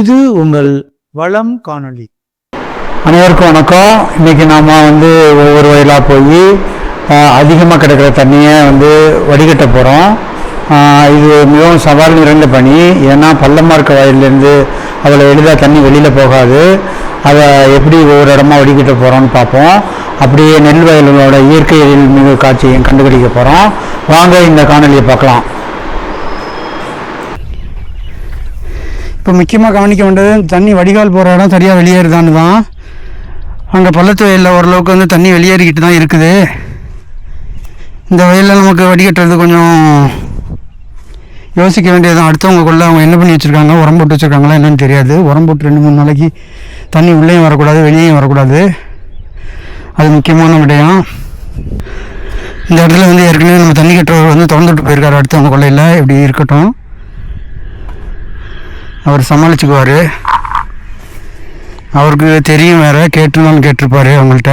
இது உங்கள் வளம் காணொளி. அனைவருக்கும் வணக்கம். இன்னைக்கு நாம வந்து ஒவ்வொரு வயலாக போய் அதிகமாக கிடக்கிற தண்ணியை வந்து வடிகட்ட போகிறோம் இது மிகவும் சவால் நிறைந்த பணி. ஏன்னா பள்ளமாக இருக்க வயல்லேருந்து அதில் எளிதாக தண்ணி வெளியில் போகாது. அதை எப்படி ஒவ்வொரு இடமா வடிகட்ட போகிறோம்னு பார்ப்போம். அப்படியே நெல் வயல்களோட இயற்கை எழில்மிகு காட்சியும் கண்டுபிடிக்க போகிறோம் வாங்க இந்த காணொலியை பார்க்கலாம். இப்போ முக்கியமாக கவனிக்க வேண்டியது தண்ணி வடிகால் போகிற இடம் சரியாக வெளியேறுதான்னு தான். அங்கே பள்ளத்து வயலில் ஓரளவுக்கு வந்து தண்ணி வெளியேறிக்கிட்டு தான் இருக்குது. இந்த வயலில் நமக்கு வடிகட்டுறது கொஞ்சம் யோசிக்க வேண்டியது தான் அடுத்தவங்கக்குள்ள அவங்க என்ன பண்ணி வச்சுருக்காங்க? உரம் போட்டு வச்சுருக்காங்களா என்னன்னு தெரியாது. உரம் போட்டு ரெண்டு மூணு நாளைக்கு தண்ணி உள்ளேயும் வரக்கூடாது வெளியேயும் வரக்கூடாது. அது முக்கியமான விடயம். இந்த இடத்துல வந்து ஏற்கனவே நம்ம தண்ணி கட்டுறவர் வந்து திறந்துட்டு போயிருக்காரு. அடுத்தவங்க கொள்ளையில். இப்படி இருக்கட்டும். அவர் சமாளிச்சுக்குவார். அவருக்கு தெரியும் வேறு கேட்டுருந்தாலும் கேட்டிருப்பார் அவங்கள்ட்ட.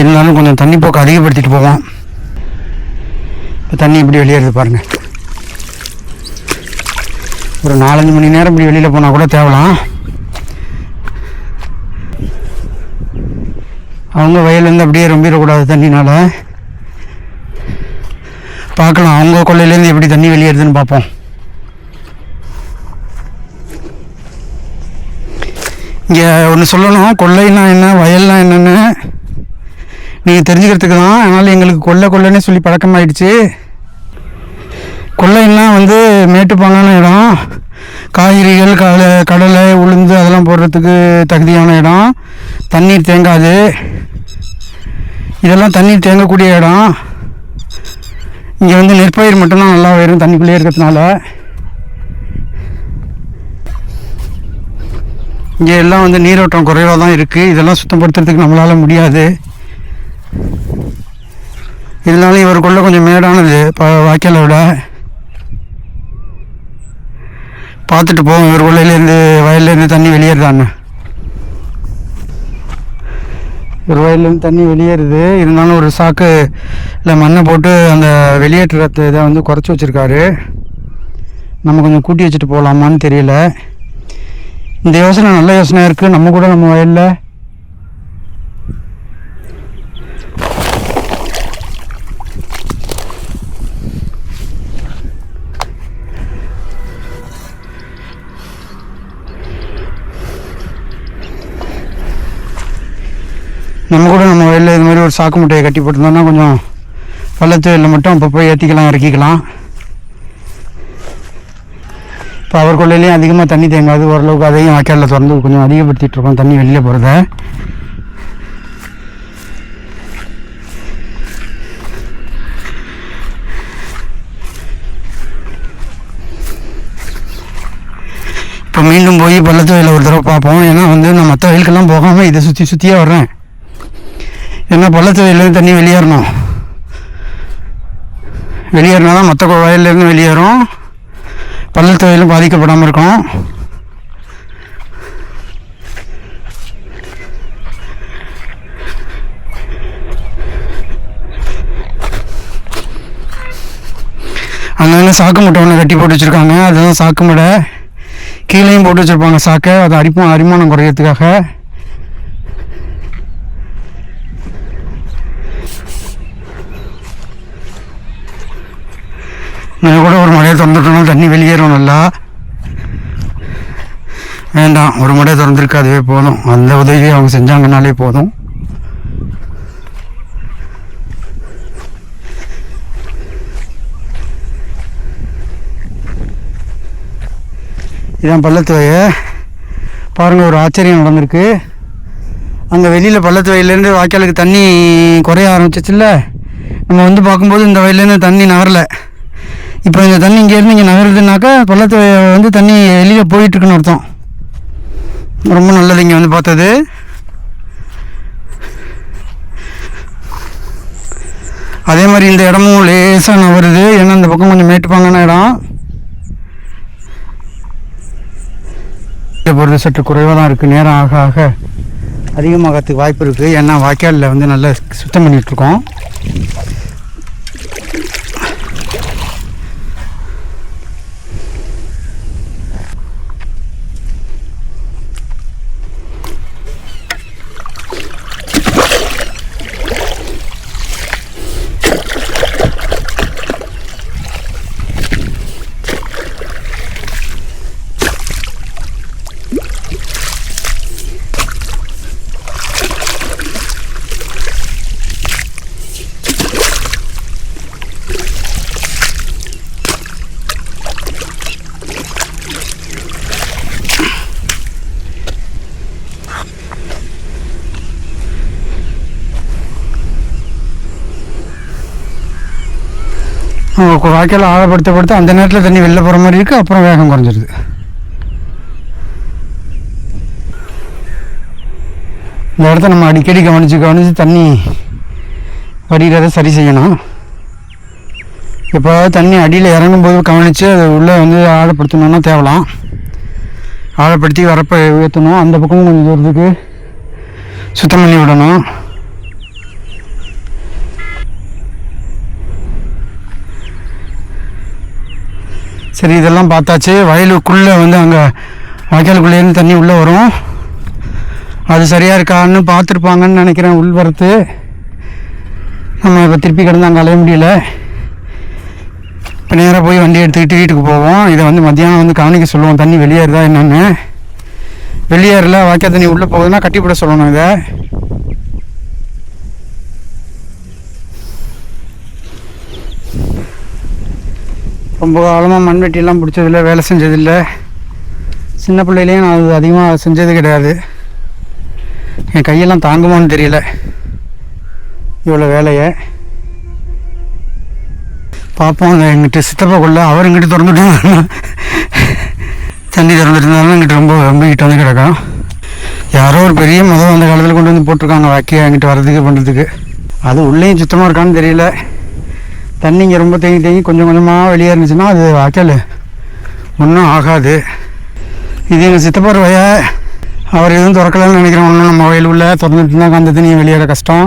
இருந்தாலும் கொஞ்சம் தண்ணி போக்கு அதிகப்படுத்திட்டு போவோம். இப்போ தண்ணி இப்படி வெளியேறுது பாருங்க. ஒரு நாலஞ்சு மணி நேரம் இப்படி வெளியில் போனால் கூட தேவலாம். அவங்க வயல்லேருந்து அப்படியே ரொம்பிடக்கூடாது தண்ணினால். பார்க்கலாம் அவங்க கொள்ளையிலேருந்து எப்படி தண்ணி வெளியேறுதுன்னு பார்ப்போம். இங்கே ஒன்று சொல்லணும். கொள்ளைனா என்ன? வயல்னா என்னென்னு? நீங்கள் தெரிஞ்சுக்கிறதுக்கு தான். அதனால் எங்களுக்கு கொள்ளை கொள்ளைன்னே சொல்லி பழக்கமாயிடுச்சு. கொள்ளைன்னா வந்து மேட்டுப்பாங்கான இடம். காய்கறிகள் கடலை கடலை உளுந்து அதெல்லாம் போடுறதுக்கு தகுதியான இடம். தண்ணீர் தேங்காது. இதெல்லாம் தண்ணீர் தேங்கக்கூடிய இடம். இங்கே வந்து நெற்பயிர் மட்டும்தான் நல்லா வரும் தண்ணிக்குள்ளேயே இருக்கிறதுனால. இங்கே எல்லாம் வந்து நீரோட்டம் குறைவாக தான் இருக்குது இதெல்லாம் சுத்தப்படுத்துறதுக்கு நம்மளால் முடியாது. இருந்தாலும் இவருக்குள்ளே கொஞ்சம் மேடானது இப்போ வாய்க்காலை விட. பார்த்துட்டு போவோம். இவர் கொள்ளையிலேருந்து வயல்லேருந்து தண்ணி வெளியேறுதான்னு ஒரு வயல்லேருந்து தண்ணி வெளியேறுது. இருந்தாலும் ஒரு சாக்கு இல்லை மண்ணை போட்டு அந்த வெளியேற்றுறத இதை வந்து குறைச்சி வச்சுருக்காரு. நம்ம கொஞ்சம் கூட்டி வச்சுட்டு போகலாமான்னு தெரியல. இந்த யோசனை நல்ல யோசனை இருக்குது நம்ம கூட நம்ம வயலில். நம்ம கூட நம்ம வயலில் இது மாதிரி ஒரு சாக்கு முட்டையை கட்டி போட்டிருந்தோம்னா கொஞ்சம் பள்ளத்து வயலில் மட்டும் அப்போ போய் ஏற்றிக்கலாம் இறக்கிக்கலாம். இப்போ அவர் கொள்ளையிலையும் அதிகமாக தண்ணி தேங்காது ஓரளவுக்கு அதையும் வாய்க்காலில் திறந்து கொஞ்சம் அதிகப்படுத்திட்டு இருக்கோம். தண்ணி வெளியில் போகிறத இப்போ மீண்டும் போய் பள்ளத்து வயலில் ஒரு தடவை பார்ப்போம். ஏன்னா வந்து நான் மற்ற வயலுக்கெல்லாம் போகாமல் இதை சுற்றி சுற்றியே வர்றேன். ஏன்னா பள்ளத்து வயல்லேருந்து தண்ணி வெளியேறணும். வெளியேறினா தான் மற்ற வயல்லேருந்து வெளியேறும். பள்ளத்து தொழிலும் பாதிக்கப்படாமல் இருக்கும் அதனால சாக்கு முட்டை ஒன்று கட்டி போட்டு வச்சுருக்காங்க. அதுதான் சாக்கு முட்டை. கீழேயும் போட்டு வச்சுருப்பாங்க சாக்கை. அது அரிப்பா அரிமானம் குறையறதுக்காக. நான் கூட ஒரு மழையை திறந்துட்டோம்னா தண்ணி வெளியேறும் நல்லா. வேண்டாம் ஒரு மழையை திறந்துருக்கு அதுவே போதும். அந்த உதவி அவங்க செஞ்சாங்கனாலே போதும். இதான் பள்ளத்துவையை பாருங்கள் ஒரு ஆச்சரியம் நடந்திருக்கு. அங்கே வெளியில் பள்ளத்துவையிலேருந்து வாய்க்காலுக்கு தண்ணி குறைய ஆரம்பிச்சிச்சுல்ல? நம்ம வந்து பார்க்கும்போது இந்த வயலேருந்து தண்ணி நகரலை. இப்போ இந்த தண்ணி இங்கேருந்து இங்கே நகருதுனாக்கா பள்ளத்து வந்து தண்ணி வெளியில் போயிட்டுருக்குன்னு அர்த்தம். ரொம்ப நல்லது இங்கே வந்து பார்த்தது. அதே மாதிரி இந்த இடமும் லேசாக நகருது. ஏன்னா இந்த பக்கம் கொஞ்சம் மேட்டுப்பாங்கான இடம். பொறுத்து சற்று குறைவாக தான் இருக்குது நேரம் ஆக ஆக அதிகமாகறதுக்கு வாய்ப்பு இருக்குது ஏன்னா வாய்க்காலில் வந்து நல்லா சுத்தம் பண்ணிகிட்ருக்கோம் வாய்க்கால் ஆழப்படுத்தப்படுத்த அந்த நேரத்தில் தண்ணி வெளில போகிற மாதிரி இருக்குது அப்புறம் வேகம் குறைஞ்சிருது. இந்த இடத்த நம்ம அடிக்கடி கவனித்து கவனித்து தண்ணி வடிகிறத சரி செய்யணும். இப்போ தண்ணி அடியில் இறங்கும்போது கவனித்து அதை உள்ளே வந்து ஆழப்படுத்தணும்னா தேவலாம். ஆழப்படுத்தி வரப்போ உயர்த்தணும். அந்த பக்கமும் கொஞ்சம் தூரத்துக்கு சுத்தம் பண்ணி விடணும். சரி இதெல்லாம் பார்த்தாச்சு. வயலுக்குள்ளே வந்து அங்கே வாய்க்காலுக்குள்ளேருந்து தண்ணி உள்ளே வரும். அது சரியாக இருக்கான்னு பார்த்துருப்பாங்கன்னு நினைக்கிறேன் உள் வரத்து நம்ம இப்போ திருப்பி கிடந்து அங்கே அலைய முடியல. இப்போ நேராக போய் வண்டி எடுத்துக்கிட்டு வீட்டுக்கு போவோம். இதை வந்து மத்தியானம் வந்து கவனிக்க சொல்லுவோம். தண்ணி வெளியேறுதா என்னென்னு. வெளியேறல வாய்க்கால் தண்ணி உள்ளே போகுதுன்னா கட்டிப்பிட சொல்லணும் இதை. ரொம்ப காலமாக மண்வெட்டியெல்லாம் பிடிச்சதில்ல வேலை செஞ்சதில்லை. சின்ன பிள்ளையிலையும் நான் அது அதிகமாக செஞ்சது கிடையாது. என் கையெல்லாம் தாங்குமான்னு தெரியல. இவ்வளோ வேலையை. பார்ப்போம் அந்த எங்கிட்ட கொள்ள அவர் இங்கிட்ட திறந்துட்டு தண்ணி திறந்துட்டு இருந்தாலும் ரொம்ப ரொம்ப ரொம்பிக்கிட்டு வந்து கிடக்கும் யாரோ ஒரு பெரிய மதம் அந்த காலத்தில் கொண்டு வந்து போட்டிருக்காங்க வாக்கிய எங்கிட்ட வர்றதுக்கு பண்ணுறதுக்கு அது உள்ளேயும் சுத்தமாக இருக்கான்னு தெரியல. தண்ணி இங்கே ரொம்ப தேங்கி தேங்கி கொஞ்சம் கொஞ்சமாக வெளியே இருந்துச்சுன்னா அது வாய்க்கால் ஒன்றும் ஆகாது. இது எங்கள் சித்தப்பார் வய அவர் எதுவும் திறக்கலன்னு நினைக்கிறேன். ஒன்றும் நம்ம வயல் உள்ள திறந்துட்டு இருந்தாங்க அந்த தண்ணி வெளியேற கஷ்டம்.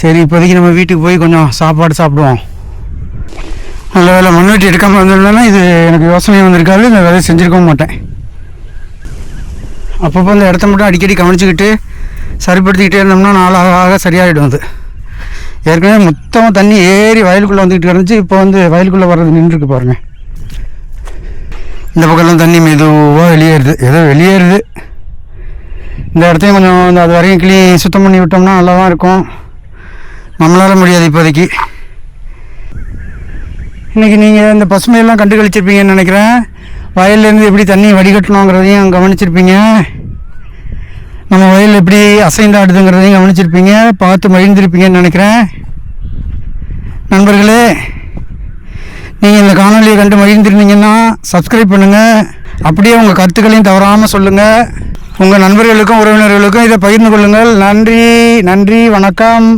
சரி இப்போதைக்கு நம்ம வீட்டுக்கு போய் கொஞ்சம் சாப்பாடு சாப்பிடுவோம். நல்ல வேலை மண்வெட்டி எடுக்காமல் வந்திருந்தேன்னா இது எனக்கு யோசனை வந்திருக்காது. இந்த வேலையை செஞ்சுருக்கவும் மாட்டேன். அப்பப்போ இந்த இடத்த மட்டும் அடிக்கடி கவனிச்சுக்கிட்டு சரிப்படுத்திக்கிட்டே இருந்தோம்னா நாளாக ஆக அது. ஏற்கனவே மொத்தமாக தண்ணி ஏறி வயலுக்குள்ளே வந்துக்கிட்டு இருந்துச்சு இப்போ வந்து வயலுக்குள்ளே வர்றது நின்றுருக்கு பாருங்கள் இந்த பக்கம்லாம் தண்ணி மெதுவாக வெளியேறுது. ஏதோ வெளியேறுது. இந்த இடத்தையும் கொஞ்சம் இந்த அது வரையும் கிளீன் சுத்தம் பண்ணி விட்டோம்னா நல்லா தான் இருக்கும். நம்மளால முடியாது இப்போதைக்கு. இன்றைக்கி நீங்கள் இந்த பசுமையெல்லாம் கண்டு கழிச்சிருப்பீங்கன்னு நினைக்கிறேன் வயல்லேருந்து எப்படி தண்ணி வடிகட்டணுங்கிறதையும் கவனிச்சிருப்பீங்க. நம்ம வயல் எப்படி அசைந்தாடுதுங்கிறதையும் கவனிச்சிருப்பீங்க பார்த்து மகிழ்ந்திருப்பீங்கன்னு நினைக்கிறேன். நண்பர்களே நீங்கள் இந்த காணொலியை கண்டு மகிழ்ந்திருந்தீங்கன்னா சப்ஸ்கிரைப் பண்ணுங்கள் அப்படியே உங்கள் கருத்துக்களையும் தவறாமல் சொல்லுங்கள் உங்கள் நண்பர்களுக்கும் உறவினர்களுக்கும் இதை பகிர்ந்து கொள்ளுங்கள். நன்றி நன்றி வணக்கம்.